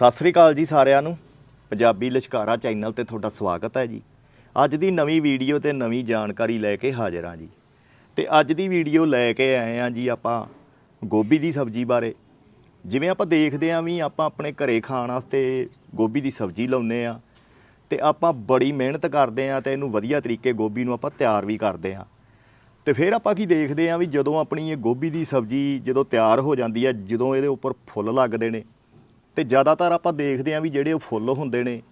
ਸਤਿ ਸ੍ਰੀ ਅਕਾਲ ਜੀ ਸਾਰਿਆਂ ਨੂੰ। ਪੰਜਾਬੀ ਲਿਸ਼ਕਾਰਾ ਚੈਨਲ ਤੇ ਤੁਹਾਡਾ ਸਵਾਗਤ ਹੈ ਜੀ। ਅੱਜ ਦੀ ਨਵੀਂ ਵੀਡੀਓ ਤੇ ਨਵੀਂ ਜਾਣਕਾਰੀ ਲੈ ਕੇ ਹਾਜ਼ਰ ਹਾਂ ਜੀ। ਤੇ ਅੱਜ ਦੀ ਵੀਡੀਓ ਲੈ ਕੇ ਆਏ ਹਾਂ ਜੀ ਆਪਾਂ ਗੋਭੀ ਦੀ ਸਬਜ਼ੀ ਬਾਰੇ। ਜਿਵੇਂ ਆਪਾਂ ਦੇਖਦੇ ਆਂ ਵੀ ਆਪਾਂ ਆਪਣੇ ਘਰੇ ਖਾਣ ਵਾਸਤੇ ਗੋਭੀ ਦੀ ਸਬਜ਼ੀ ਲਾਉਂਦੇ ਆ ਤੇ ਆਪਾਂ ਬੜੀ ਮਿਹਨਤ ਕਰਦੇ ਆ ਤੇ ਇਹਨੂੰ ਵਧੀਆ ਤਰੀਕੇ ਗੋਭੀ ਨੂੰ ਆਪਾਂ ਤਿਆਰ ਵੀ ਕਰਦੇ ਆ ਤੇ ਫਿਰ ਆਪਾਂ ਕੀ ਦੇਖਦੇ ਆ ਵੀ ਜਦੋਂ ਆਪਣੀ ਇਹ ਗੋਭੀ ਦੀ ਸਬਜ਼ੀ ਜਦੋਂ ਤਿਆਰ ਹੋ ਜਾਂਦੀ ਹੈ, ਜਦੋਂ ਇਹਦੇ ਉੱਪਰ ਫੁੱਲ ਲੱਗਦੇ ਨੇ ਤੇ ਜ਼ਿਆਦਾਤਰ ਆਪਾਂ ਦੇਖਦੇ ਆ ਵੀ ਜਿਹੜੇ ਉਹ ਫੁੱਲ ਹੁੰਦੇ ਨੇ,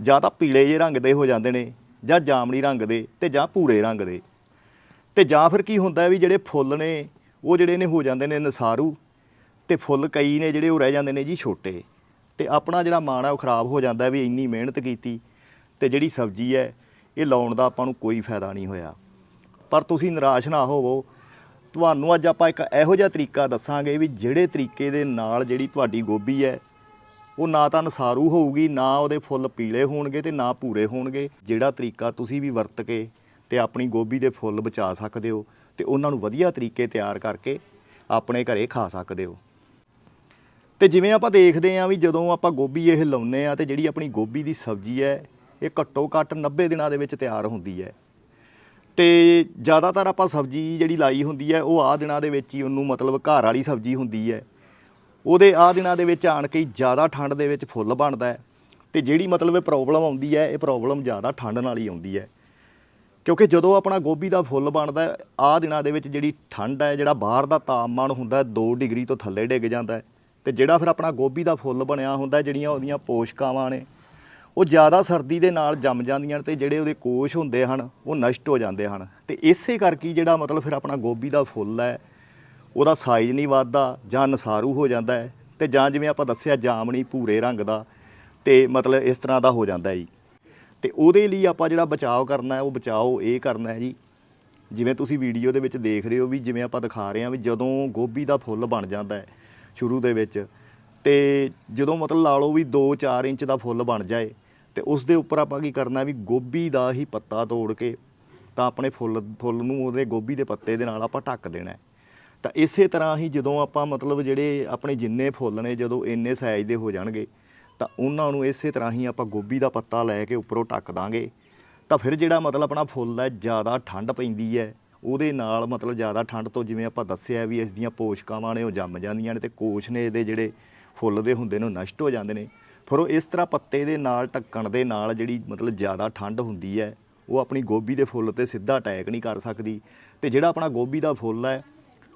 ਜਾਂ ਤਾਂ ਪੀਲੇ ਜਿਹੇ ਰੰਗ ਦੇ ਹੋ ਜਾਂਦੇ ਨੇ, ਜਾਂ ਜਾਮਣੀ ਰੰਗ ਦੇ ਤੇ ਜਾਂ ਭੂਰੇ ਰੰਗ ਦੇ। ਤੇ ਜਾਂ ਫਿਰ ਕੀ ਹੁੰਦਾ ਵੀ ਜਿਹੜੇ ਫੁੱਲ ਨੇ, ਉਹ ਜਿਹੜੇ ਨੇ ਹੋ ਜਾਂਦੇ ਨੇ ਨਸਾਰੂ, ਤੇ ਫੁੱਲ ਕਈ ਨੇ ਜਿਹੜੇ ਉਹ ਰਹਿ ਜਾਂਦੇ ਨੇ ਜੀ ਛੋਟੇ। ਤੇ ਆਪਣਾ ਜਿਹੜਾ ਮਾਣ ਆ ਉਹ ਖਰਾਬ ਹੋ ਜਾਂਦਾ ਵੀ ਇੰਨੀ ਮਿਹਨਤ ਕੀਤੀ, ਤੇ ਜਿਹੜੀ ਸਬਜ਼ੀ ਹੈ, ਇਹ ਲਾਉਣ ਦਾ ਆਪਾਂ ਨੂੰ ਕੋਈ ਫਾਇਦਾ ਨਹੀਂ ਹੋਇਆ। ਪਰ ਤੁਸੀਂ ਨਿਰਾਸ਼ ਨਾ ਹੋਵੋ। ਤੁਹਾਨੂੰ ਅੱਜ ਆਪਾਂ ਇੱਕ ਇਹੋ ਜਿਹਾ ਤਰੀਕਾ ਦੱਸਾਂਗੇ ਵੀ ਜਿਹੜੇ ਤਰੀਕੇ ਦੇ ਨਾਲ ਜਿਹੜੀ ਤੁਹਾਡੀ ਗੋਭੀ ਹੈ ਉਹ ਨਾ ਤਾਂ ਨਸਾਰੂ ਹੋਊਗੀ, ਨਾ ਉਹਦੇ ਫੁੱਲ ਪੀਲੇ ਹੋਣਗੇ ਤੇ ਨਾ ਭੂਰੇ ਹੋਣਗੇ। ਜਿਹੜਾ ਤਰੀਕਾ ਤੁਸੀਂ ਵੀ ਵਰਤ ਕੇ ਤੇ ਆਪਣੀ ਗੋਭੀ ਦੇ ਫੁੱਲ ਬਚਾ ਸਕਦੇ ਹੋ ਤੇ ਉਹਨਾਂ ਨੂੰ ਵਧੀਆ ਤਰੀਕੇ ਤਿਆਰ ਕਰਕੇ ਆਪਣੇ ਘਰੇ ਖਾ ਸਕਦੇ ਹੋ। ਤੇ ਜਿਵੇਂ ਆਪਾਂ ਦੇਖਦੇ ਆਂ ਵੀ ਜਦੋਂ ਆਪਾਂ ਗੋਭੀ ਇਹ ਲਾਉਨੇ ਆ ਤੇ ਜਿਹੜੀ ਆਪਣੀ ਗੋਭੀ ਦੀ ਸਬਜ਼ੀ ਹੈ, ਇਹ ਘੱਟੋ ਘੱਟ 90 ਦਿਨਾਂ ਦੇ ਵਿੱਚ ਤਿਆਰ ਹੁੰਦੀ ਹੈ। ਤੇ ਜ਼ਿਆਦਾਤਰ ਆਪਾਂ ਸਬਜ਼ੀ ਜਿਹੜੀ ਲਾਈ ਹੁੰਦੀ ਹੈ, ਉਹ ਆ ਦਿਨਾਂ ਦੇ ਵਿੱਚ ਹੀ ਉਹਨੂੰ ਮਤਲਬ ਘਰ ਵਾਲੀ ਸਬਜ਼ੀ ਹੁੰਦੀ ਹੈ। ਉਹਦੇ ਆ ਦਿਨਾਂ ਦੇ ਵਿੱਚ ਆਣ ਕੇ ਜ਼ਿਆਦਾ ਠੰਡ ਦੇ ਵਿੱਚ ਫੁੱਲ ਬਣਦਾ ਹੈ। ਤੇ ਜਿਹੜੀ ਮਤਲਬ ਇਹ ਪ੍ਰੋਬਲਮ ਆਉਂਦੀ ਹੈ, ਇਹ ਪ੍ਰੋਬਲਮ ਜ਼ਿਆਦਾ ਠੰਡ ਨਾਲ ਹੀ ਆਉਂਦੀ ਹੈ। ਕਿਉਂਕਿ ਜਦੋਂ ਆਪਣਾ ਗੋਭੀ ਦਾ ਫੁੱਲ ਬਣਦਾ ਆ ਦਿਨਾਂ ਦੇ ਵਿੱਚ ਜਿਹੜੀ ਠੰਡ ਹੈ, ਜਿਹੜਾ ਬਾਹਰ ਦਾ ਤਾਪਮਾਨ ਹੁੰਦਾ 2 ਡਿਗਰੀ ਤੋਂ ਥੱਲੇ ਡਿੱਗ ਜਾਂਦਾ ਹੈ। ਤੇ ਜਿਹੜਾ ਫਿਰ ਆਪਣਾ ਗੋਭੀ ਦਾ ਫੁੱਲ ਬਣਿਆ ਹੁੰਦਾ ਜਿਹੜੀਆਂ ਉਹਦੀਆਂ ਪੋਸ਼ਕਾਵਾਂ ਨੇ, ਉਹ ਜ਼ਿਆਦਾ ਸਰਦੀ ਦੇ ਨਾਲ ਜੰਮ ਜਾਂਦੀਆਂ ਨੇ ਤੇ ਜਿਹੜੇ ਉਹਦੇ ਕੋਸ਼ ਹੁੰਦੇ ਹਨ, ਉਹ ਨਸ਼ਟ ਹੋ ਜਾਂਦੇ ਹਨ। ਤੇ ਇਸੇ ਕਰਕੇ ਜਿਹੜਾ ਮਤਲਬ ਫਿਰ ਆਪਣਾ ਗੋਭੀ ਦਾ ਫੁੱਲ ਹੈ ਉਹਦਾ ਸਾਈਜ਼ ਨਹੀਂ ਵੱਧਦਾ ਜਾਂ ਨਸਾਰੂ ਹੋ ਜਾਂਦਾ ਹੈ ਤੇ ਜਾਂ ਜਿਵੇਂ ਆਪਾਂ ਦੱਸਿਆ ਜਾਮਣੀ ਭੂਰੇ ਰੰਗ ਦਾ ਤੇ ਮਤਲਬ ਇਸ ਤਰ੍ਹਾਂ ਦਾ ਹੋ ਜਾਂਦਾ ਜੀ। ਤੇ ਉਹਦੇ ਲਈ ਆਪਾਂ ਜਿਹੜਾ ਬਚਾਓ ਕਰਨਾ ਹੈ ਉਹ ਬਚਾਓ ਇਹ ਕਰਨਾ ਹੈ ਜੀ। ਜਿਵੇਂ ਤੁਸੀਂ ਵੀਡੀਓ ਦੇ ਵਿੱਚ ਦੇਖ ਰਹੇ ਹੋ ਵੀ ਜਿਵੇਂ ਆਪਾਂ ਦਿਖਾ ਰਹੇ ਹਾਂ ਵੀ ਜਦੋਂ ਗੋਭੀ ਦਾ ਫੁੱਲ ਬਣ ਜਾਂਦਾ ਹੈ ਸ਼ੁਰੂ ਦੇ ਵਿੱਚ ਤੇ ਜਦੋਂ ਮਤਲਬ ਲਾ ਲਓ ਵੀ 2-4 ਇੰਚ ਦਾ ਫੁੱਲ ਬਣ ਜਾਏ ਤੇ ਉਸ ਦੇ ਉੱਪਰ ਆਪਾਂ ਕੀ ਕਰਨਾ ਵੀ ਗੋਭੀ ਦਾ ਹੀ ਪੱਤਾ ਤੋੜ ਕੇ ਤਾਂ ਆਪਣੇ ਫੁੱਲ ਫੁੱਲ ਨੂੰ ਉਹਦੇ ਗੋਭੀ ਦੇ ਪੱਤੇ ਦੇ ਨਾਲ ਆਪਾਂ ਢੱਕ ਦੇਣਾ ਹੈ। ਤਾਂ ਇਸੇ ਤਰ੍ਹਾਂ ਹੀ ਜਦੋਂ ਆਪਾਂ ਮਤਲਬ ਜਿਹੜੇ ਆਪਣੇ ਜਿੰਨੇ ਫੁੱਲ ਨੇ, ਜਦੋਂ ਇੰਨੇ ਸਾਈਜ਼ ਦੇ ਹੋ ਜਾਣਗੇ, ਤਾਂ ਉਹਨਾਂ ਨੂੰ ਇਸੇ ਤਰ੍ਹਾਂ ਹੀ ਆਪਾਂ ਗੋਭੀ ਦਾ ਪੱਤਾ ਲੈ ਕੇ ਉੱਪਰੋਂ ਢੱਕ ਦਾਂਗੇ। ਤਾਂ ਫਿਰ ਜਿਹੜਾ ਮਤਲਬ ਆਪਣਾ ਫੁੱਲ ਹੈ, ਜ਼ਿਆਦਾ ਠੰਡ ਪੈਂਦੀ ਹੈ, ਉਹਦੇ ਨਾਲ ਮਤਲਬ ਜ਼ਿਆਦਾ ਠੰਡ ਤੋਂ ਜਿਵੇਂ ਆਪਾਂ ਦੱਸਿਆ ਵੀ ਇਸ ਦੀਆਂ ਪੋਸ਼ਕਾਵਾਂ ਨੇ ਉਹ ਜੰਮ ਜਾਂਦੀਆਂ ਨੇ ਤੇ ਕੋਸ਼ ਨੇ ਇਹਦੇ ਜਿਹੜੇ ਫੁੱਲ ਦੇ ਹੁੰਦੇ ਨੇ ਉਹ ਨਸ਼ਟ ਹੋ ਜਾਂਦੇ ਨੇ। ਫਿਰ ਉਹ ਇਸ ਤਰ੍ਹਾਂ ਪੱਤੇ ਦੇ ਨਾਲ, ਢੱਕਣ ਦੇ ਨਾਲ ਜਿਹੜੀ ਮਤਲਬ ਜ਼ਿਆਦਾ ਠੰਡ ਹੁੰਦੀ ਹੈ, ਉਹ ਆਪਣੀ ਗੋਭੀ ਦੇ ਫੁੱਲ ਤੇ ਸਿੱਧਾ ਅਟੈਕ ਨਹੀਂ ਕਰ ਸਕਦੀ। ਤੇ ਜਿਹੜਾ ਆਪਣਾ ਗੋਭੀ ਦਾ ਫੁੱਲ ਹੈ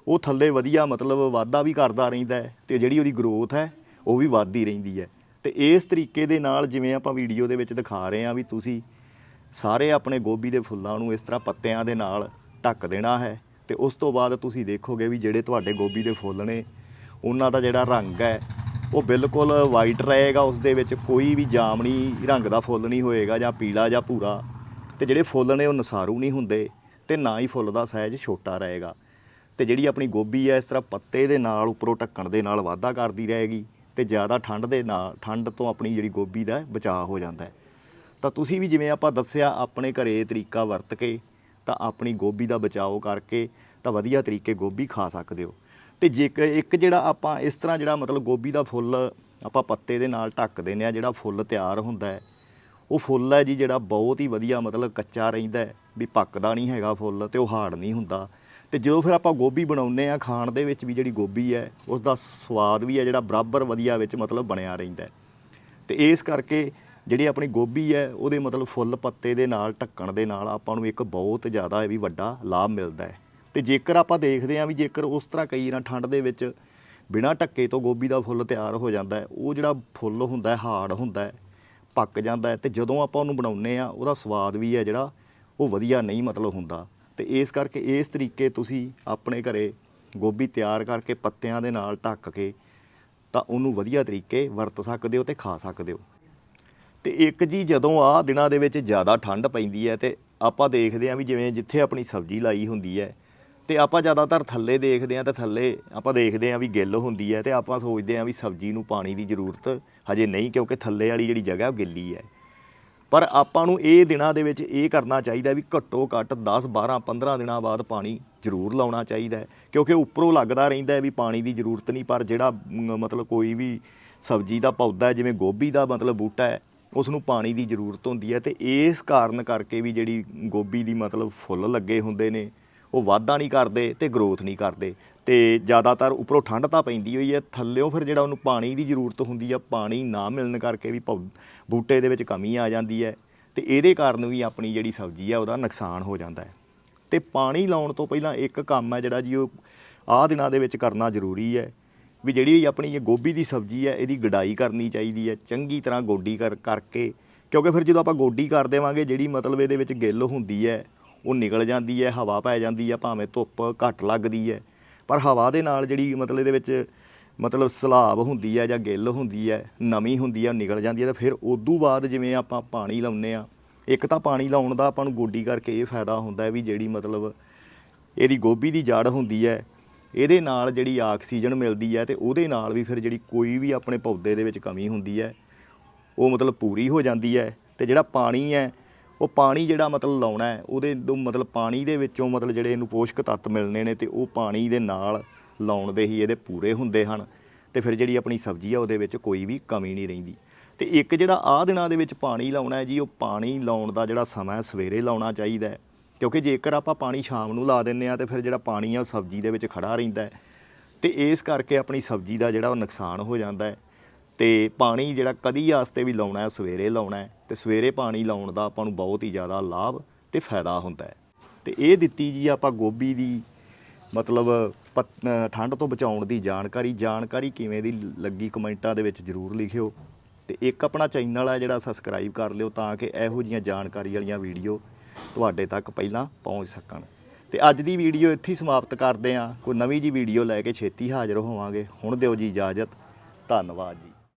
ਉਹ ਥੱਲੇ ਵਧੀਆ ਮਤਲਬ ਵਾਧਾ ਵੀ ਕਰਦਾ ਰਹਿੰਦਾ ਹੈ ਤੇ ਜਿਹੜੀ ਉਹਦੀ ਗਰੋਥ ਹੈ, ਉਹ ਵੀ ਵੱਧਦੀ ਰਹਿੰਦੀ ਹੈ। ਤੇ ਇਸ ਤਰੀਕੇ ਦੇ ਨਾਲ ਜਿਵੇਂ ਆਪਾਂ ਵੀਡੀਓ ਦੇ ਵਿੱਚ ਦਿਖਾ ਰਹੇ ਹਾਂ ਵੀ ਤੁਸੀਂ ਸਾਰੇ ਆਪਣੇ ਗੋਭੀ ਦੇ ਫੁੱਲਾਂ ਨੂੰ ਇਸ ਤਰ੍ਹਾਂ ਪੱਤਿਆਂ ਦੇ ਨਾਲ ਢੱਕ ਦੇਣਾ ਹੈ ਤੇ ਉਸ ਤੋਂ ਬਾਅਦ ਤੁਸੀਂ ਦੇਖੋਗੇ ਵੀ ਜਿਹੜੇ ਤੁਹਾਡੇ ਗੋਭੀ ਦੇ ਫੁੱਲ ਨੇ, ਉਹਨਾਂ ਦਾ ਜਿਹੜਾ ਰੰਗ ਹੈ, ਉਹ ਬਿਲਕੁਲ ਵਾਈਟ ਰਹੇਗਾ, ਉਸ ਦੇ ਵਿੱਚ ਕੋਈ ਵੀ ਜਾਮਣੀ ਰੰਗ ਦਾ ਫੁੱਲ ਨਹੀਂ ਹੋਏਗਾ ਜਾਂ ਪੀਲਾ ਜਾਂ ਭੂਰਾ। ਤੇ ਜਿਹੜੇ ਫੁੱਲ ਨੇ, ਉਹ ਨਸਾਰੂ ਨਹੀਂ ਹੁੰਦੇ ਤੇ ਨਾ ਹੀ ਫੁੱਲ ਦਾ ਸਾਈਜ਼ ਛੋਟਾ ਰਹੇਗਾ। ਤੇ ਜਿਹੜੀ ਆਪਣੀ ਗੋਭੀ ਹੈ, ਇਸ ਤਰ੍ਹਾਂ ਪੱਤੇ ਦੇ ਨਾਲ ਉੱਪਰੋਂ ਢੱਕਣ ਦੇ ਨਾਲ ਵਾਧਾ ਕਰਦੀ ਰਹੇਗੀ ਤੇ ਜ਼ਿਆਦਾ ਠੰਡ ਦੇ ਨਾਲ, ਠੰਡ ਤੋਂ ਆਪਣੀ ਜਿਹੜੀ ਗੋਭੀ ਦਾ ਬਚਾਅ ਹੋ ਜਾਂਦਾ ਹੈ। ਤਾਂ ਤੁਸੀਂ ਵੀ ਜਿਵੇਂ ਆਪਾਂ ਦੱਸਿਆ, ਆਪਣੇ ਘਰੇ ਤਰੀਕਾ ਵਰਤ ਕੇ ਤਾਂ ਆਪਣੀ ਗੋਭੀ ਦਾ ਬਚਾਓ ਕਰਕੇ ਤਾਂ ਵਧੀਆ ਤਰੀਕੇ ਗੋਭੀ ਖਾ ਸਕਦੇ ਹੋ। ਤੇ ਜੇ ਇੱਕ- ਜਿਹੜਾ ਆਪਾਂ ਇਸ ਤਰ੍ਹਾਂ ਜਿਹੜਾ ਮਤਲਬ ਗੋਭੀ ਦਾ ਫੁੱਲ ਆਪਾਂ ਪੱਤੇ ਦੇ ਨਾਲ ਢੱਕ ਦਿੰਦੇ ਆ ਜਿਹੜਾ ਫੁੱਲ ਤਿਆਰ ਹੁੰਦਾ ਹੈ, ਉਹ ਫੁੱਲ ਹੈ ਜੀ ਜਿਹੜਾ ਬਹੁਤ ਹੀ ਵਧੀਆ ਮਤਲਬ ਕੱਚਾ ਰਹਿੰਦਾ ਵੀ ਪੱਕਦਾ ਨਹੀਂ ਹੈਗਾ ਫੁੱਲ ਤੇ ਉਹ ਹਾਰਡ ਨਹੀਂ ਹੁੰਦਾ। ਤੇ ਜਦੋਂ ਫਿਰ ਆਪਾਂ ਗੋਭੀ ਬਣਾਉਂਦੇ ਆ ਖਾਣ ਦੇ ਵਿੱਚ ਵੀ ਜਿਹੜੀ ਗੋਭੀ ਹੈ ਉਸ ਦਾ ਸਵਾਦ ਵੀ ਹੈ ਜਿਹੜਾ ਬਰਾਬਰ ਵਧੀਆ ਵਿੱਚ ਮਤਲਬ ਬਣਿਆ ਰਹਿੰਦਾ ਹੈ। ਤੇ ਇਸ ਕਰਕੇ ਜਿਹੜੀ ਆਪਣੀ ਗੋਭੀ ਹੈ, ਉਹਦੇ ਮਤਲਬ ਫੁੱਲ ਪੱਤੇ ਦੇ ਨਾਲ, ਢੱਕਣ ਦੇ ਨਾਲ ਆਪਾਂ ਨੂੰ ਇੱਕ ਬਹੁਤ ਜ਼ਿਆਦਾ ਇਹ ਵੀ ਵੱਡਾ ਲਾਭ ਮਿਲਦਾ ਹੈ। ਤੇ ਜੇਕਰ ਆਪਾਂ ਦੇਖਦੇ ਹਾਂ ਵੀ ਜੇਕਰ ਉਸ ਤਰ੍ਹਾਂ ਕਈ ਨਾ ਠੰਡ ਦੇ ਵਿੱਚ ਬਿਨਾਂ ਢੱਕੇ ਤੋਂ ਗੋਭੀ ਦਾ ਫੁੱਲ ਤਿਆਰ ਹੋ ਜਾਂਦਾ ਹੈ, ਉਹ ਜਿਹੜਾ ਫੁੱਲ ਹੁੰਦਾ ਹੈ, ਹਾਰਡ ਹੁੰਦਾ ਹੈ, ਪੱਕ ਜਾਂਦਾ ਹੈ ਤੇ ਜਦੋਂ ਆਪਾਂ ਉਹਨੂੰ ਬਣਾਉਂਦੇ ਆ ਉਹਦਾ ਸਵਾਦ ਵੀ ਹੈ ਜਿਹੜਾ ਉਹ ਵਧੀਆ ਨਹੀਂ ਮਤਲਬ ਹੁੰਦਾ। ਤੇ ਇਸ ਕਰਕੇ ਇਸ ਤਰੀਕੇ ਤੁਸੀਂ ਆਪਣੇ ਘਰੇ ਗੋਭੀ ਤਿਆਰ ਕਰਕੇ ਪੱਤਿਆਂ ਦੇ ਨਾਲ ਢੱਕ ਕੇ ਤਾਂ ਉਹਨੂੰ ਵਧੀਆ ਤਰੀਕੇ ਵਰਤ ਸਕਦੇ ਹੋ ਤੇ ਖਾ ਸਕਦੇ ਹੋ। ਤੇ ਇੱਕ ਜੀ ਜਦੋਂ ਆ ਦਿਨਾਂ ਦੇ ਵਿੱਚ ਜ਼ਿਆਦਾ ਠੰਡ ਪੈਂਦੀ ਹੈ ਤੇ ਆਪਾਂ ਦੇਖਦੇ ਹਾਂ ਵੀ ਜਿਵੇਂ ਜਿੱਥੇ ਆਪਣੀ ਸਬਜ਼ੀ ਲਾਈ ਹੁੰਦੀ ਹੈ ਤੇ ਆਪਾਂ ਜ਼ਿਆਦਾਤਰ ਥੱਲੇ ਦੇਖਦੇ ਹਾਂ ਤੇ ਥੱਲੇ ਆਪਾਂ ਦੇਖਦੇ ਹਾਂ ਵੀ ਗਿੱਲ ਹੁੰਦੀ ਹੈ ਤੇ ਆਪਾਂ ਸੋਚਦੇ ਹਾਂ ਵੀ ਸਬਜ਼ੀ ਨੂੰ ਪਾਣੀ ਦੀ ਜ਼ਰੂਰਤ ਹਜੇ ਨਹੀਂ ਕਿਉਂਕਿ ਥੱਲੇ ਵਾਲੀ ਜਿਹੜੀ ਜਗ੍ਹਾ ਉਹ ਗਿੱਲੀ ਹੈ। ਪਰ ਆਪਾਂ ਨੂੰ ਇਹ ਦਿਨਾਂ ਦੇ ਵਿੱਚ ਇਹ ਕਰਨਾ ਚਾਹੀਦਾ ਵੀ ਘੱਟੋ ਘੱਟ 10 12 15 ਦਿਨਾਂ ਬਾਅਦ ਪਾਣੀ ਜ਼ਰੂਰ ਲਾਉਣਾ ਚਾਹੀਦਾ ਹੈ। ਕਿਉਂਕਿ ਉੱਪਰੋਂ ਲੱਗਦਾ ਰਹਿੰਦਾ ਵੀ ਪਾਣੀ ਦੀ ਜ਼ਰੂਰਤ ਨਹੀਂ, ਪਰ ਜਿਹੜਾ ਮਤਲਬ ਕੋਈ ਵੀ ਸਬਜ਼ੀ ਦਾ ਪੌਦਾ ਜਿਵੇਂ ਗੋਭੀ ਦਾ ਮਤਲਬ ਬੂਟਾ ਹੈ ਉਸ ਨੂੰ ਪਾਣੀ ਦੀ ਜ਼ਰੂਰਤ ਹੁੰਦੀ ਹੈ ਤੇ ਇਸ ਕਾਰਨ ਕਰਕੇ ਵੀ ਜਿਹੜੀ ਗੋਭੀ ਦੀ ਮਤਲਬ ਫੁੱਲ ਲੱਗੇ ਹੁੰਦੇ ਨੇ ਉਹ ਵਾਧਾ ਨਹੀਂ ਕਰਦੇ ਤੇ ਗਰੋਥ ਨਹੀਂ ਕਰਦੇ। ਤੇ ਜ਼ਿਆਦਾਤਰ ਉੱਪਰੋਂ ਠੰਡ ਤਾਂ ਪੈਂਦੀ ਹੋਈ ਹੈ, ਥੱਲਿਓਂ ਫਿਰ ਜਿਹੜਾ ਉਹਨੂੰ ਪਾਣੀ ਦੀ ਜ਼ਰੂਰਤ ਹੁੰਦੀ ਆ, ਪਾਣੀ ਨਾ ਮਿਲਣ ਕਰਕੇ ਵੀ ਪੌ- ਬੂਟੇ ਦੇ ਵਿੱਚ ਕਮੀ ਆ ਜਾਂਦੀ ਹੈ। ਤੇ ਇਹਦੇ ਕਾਰਨ ਵੀ ਆਪਣੀ ਜਿਹੜੀ ਸਬਜ਼ੀ ਹੈ ਉਹਦਾ ਨੁਕਸਾਨ ਹੋ ਜਾਂਦਾ ਹੈ। ਤੇ ਪਾਣੀ ਲਾਉਣ ਤੋਂ ਪਹਿਲਾਂ ਇੱਕ ਕੰਮ ਹੈ ਜਿਹੜਾ ਜੀ ਉਹ ਆਹ ਦਿਨਾਂ ਦੇ ਵਿੱਚ ਕਰਨਾ ਜ਼ਰੂਰੀ ਹੈ ਵੀ ਜਿਹੜੀ ਆਪਣੀ ਇਹ ਗੋਭੀ ਦੀ ਸਬਜ਼ੀ ਹੈ, ਇਹਦੀ ਗਡਾਈ ਕਰਨੀ ਚਾਹੀਦੀ ਹੈ, ਚੰਗੀ ਤਰ੍ਹਾਂ ਗੋਡੀ ਕਰ, ਕਰਕੇ। ਕਿਉਂਕਿ ਫਿਰ ਜਦੋਂ ਆਪਾਂ ਗੋਡੀ ਕਰ ਦੇਵਾਂਗੇ, ਜਿਹੜੀ ਮਤਲਬ ਇਹਦੇ ਵਿੱਚ ਗਿੱਲ ਹੁੰਦੀ ਹੈ ਉਹ ਨਿਕਲ ਜਾਂਦੀ ਹੈ, ਹਵਾ ਪੈ ਜਾਂਦੀ ਹੈ, ਭਾਵੇਂ ਧੁੱਪ ਘੱਟ ਲੱਗਦੀ ਹੈ। ਪਰ ਹਵਾ ਦੇ ਨਾਲ ਜਿਹੜੀ ਮਤਲਬ ਇਹਦੇ ਵਿੱਚ ਮਤਲਬ ਸਲਾਬ ਹੁੰਦੀ ਹੈ ਜਾਂ ਗਿੱਲ ਹੁੰਦੀ ਹੈ, ਨਮੀ ਹੁੰਦੀ ਹੈ, ਉਹ ਨਿਕਲ ਜਾਂਦੀ ਹੈ ਤਾਂ ਫਿਰ ਉਦੋਂ ਬਾਅਦ ਜਿਵੇਂ ਆਪਾਂ ਪਾਣੀ ਲਾਉਂਦੇ ਆ ਇੱਕ ਤਾਂ ਪਾਣੀ ਲਾਉਣ ਦਾ ਆਪਾਂ ਨੂੰ ਗੋਡੀ ਕਰਕੇ ਇਹ ਫਾਇਦਾ ਹੁੰਦਾ ਵੀ ਜਿਹੜੀ ਮਤਲਬ ਇਹਦੀ ਗੋਭੀ ਦੀ ਜੜ ਹੁੰਦੀ ਹੈ, ਇਹਦੇ ਨਾਲ ਜਿਹੜੀ ਆਕਸੀਜਨ ਮਿਲਦੀ ਹੈ ਤੇ ਉਹਦੇ ਨਾਲ ਵੀ ਫਿਰ ਜਿਹੜੀ ਕੋਈ ਵੀ ਆਪਣੇ ਪੌਦੇ ਦੇ ਵਿੱਚ ਕਮੀ ਹੁੰਦੀ ਹੈ, ਉਹ ਮਤਲਬ ਪੂਰੀ ਹੋ ਜਾਂਦੀ ਹੈ ਤੇ ਜਿਹੜਾ ਪਾਣੀ ਹੈ ਉਹ ਪਾਣੀ ਜਿਹੜਾ ਮਤਲਬ ਲਾਉਣਾ ਹੈ, ਉਹਦੇ ਤੋਂ ਮਤਲਬ ਪਾਣੀ ਦੇ ਵਿੱਚੋਂ ਮਤਲਬ ਜਿਹੜੇ ਇਹਨੂੰ ਪੋਸ਼ਕ ਤੱਤ ਮਿਲਣੇ ਨੇ ਤੇ ਉਹ ਪਾਣੀ ਦੇ ਨਾਲ ਲਾਉਣ ਦੇ ਹੀ ਇਹਦੇ ਪੂਰੇ ਹੁੰਦੇ ਹਨ ਤੇ ਫਿਰ ਜਿਹੜੀ ਆਪਣੀ ਸਬਜ਼ੀ ਆ ਉਹਦੇ ਵਿੱਚ ਕੋਈ ਵੀ ਕਮੀ ਨਹੀਂ ਰਹਿੰਦੀ। ਤੇ ਇੱਕ ਜਿਹੜਾ ਆਹ ਦਿਨਾਂ ਦੇ ਵਿੱਚ ਪਾਣੀ ਲਾਉਣਾ ਹੈ ਜੀ, ਉਹ ਪਾਣੀ ਲਾਉਣ ਦਾ ਜਿਹੜਾ ਸਮਾਂ ਸਵੇਰੇ ਲਾਉਣਾ ਚਾਹੀਦਾ ਹੈ। ਕਿਉਂਕਿ ਜੇਕਰ ਆਪਾਂ ਪਾਣੀ ਸ਼ਾਮ ਨੂੰ ਲਾ ਦਿੰਨੇ ਆ ਤੇ ਫਿਰ ਜਿਹੜਾ ਪਾਣੀ ਆ ਉਹ ਸਬਜ਼ੀ ਦੇ ਵਿੱਚ ਖੜਾ ਰਹਿੰਦਾ ਹੈ ਤੇ ਇਸ ਕਰਕੇ ਆਪਣੀ ਸਬਜ਼ੀ ਦਾ ਜਿਹੜਾ ਉਹ ਨੁਕਸਾਨ ਹੋ ਜਾਂਦਾ ਹੈ। ਤੇ ਪਾਣੀ ਜਿਹੜਾ ਕਦੀ ਵਾਸਤੇ ਵੀ ਲਾਉਣਾ ਹੈ, ਸਵੇਰੇ ਲਾਉਣਾ ਹੈ, ਤੇ ਸਵੇਰੇ ਪਾਣੀ ਲਾਉਣ ਦਾ ਆਪਾਂ ਨੂੰ ਬਹੁਤ ਹੀ ਜ਼ਿਆਦਾ ਲਾਭ ਤੇ ਫਾਇਦਾ ਹੁੰਦਾ ਹੈ। ਤੇ ਇਹ ਦਿੱਤੀ ਜੀ ਆਪਾਂ ਗੋਭੀ ਦੀ, ਮਤਲਬ ਪਤ- ਠੰਡ ਤੋਂ ਬਚਾਉਣ ਦੀ ਜਾਣਕਾਰੀ ਜਾਣਕਾਰੀ ਕਿਵੇਂ ਦੀ ਲੱਗੀ ਕਮੈਂਟਾਂ ਦੇ ਵਿੱਚ ਜਰੂਰ ਲਿਖਿਓ। ਤੇ ਇੱਕ ਆਪਣਾ ਚੈਨਲ ਹੈ ਜਿਹੜਾ ਸਬਸਕ੍ਰਾਈਬ ਕਰ ਲਿਓ ਤਾਂ ਕਿ ਇਹੋ ਜੀਆਂ ਜਾਣਕਾਰੀ ਵਾਲੀਆਂ ਵੀਡੀਓ ਤੁਹਾਡੇ ਤੱਕ ਪਹਿਲਾਂ ਪਹੁੰਚ ਸਕਣ। ਤੇ ਅੱਜ ਦੀ ਵੀਡੀਓ ਇੱਥੇ ਹੀ ਸਮਾਪਤ ਕਰਦੇ ਹਾਂ। ਕੋਈ ਨਵੀਂ ਜੀ ਵੀਡੀਓ ਲੈ ਕੇ ਛੇਤੀ ਹਾਜ਼ਰ ਹੋਵਾਂਗੇ। ਹੁਣ ਦਿਓ ਜੀ ਇਜਾਜ਼ਤ। ਧੰਨਵਾਦ ਜੀ।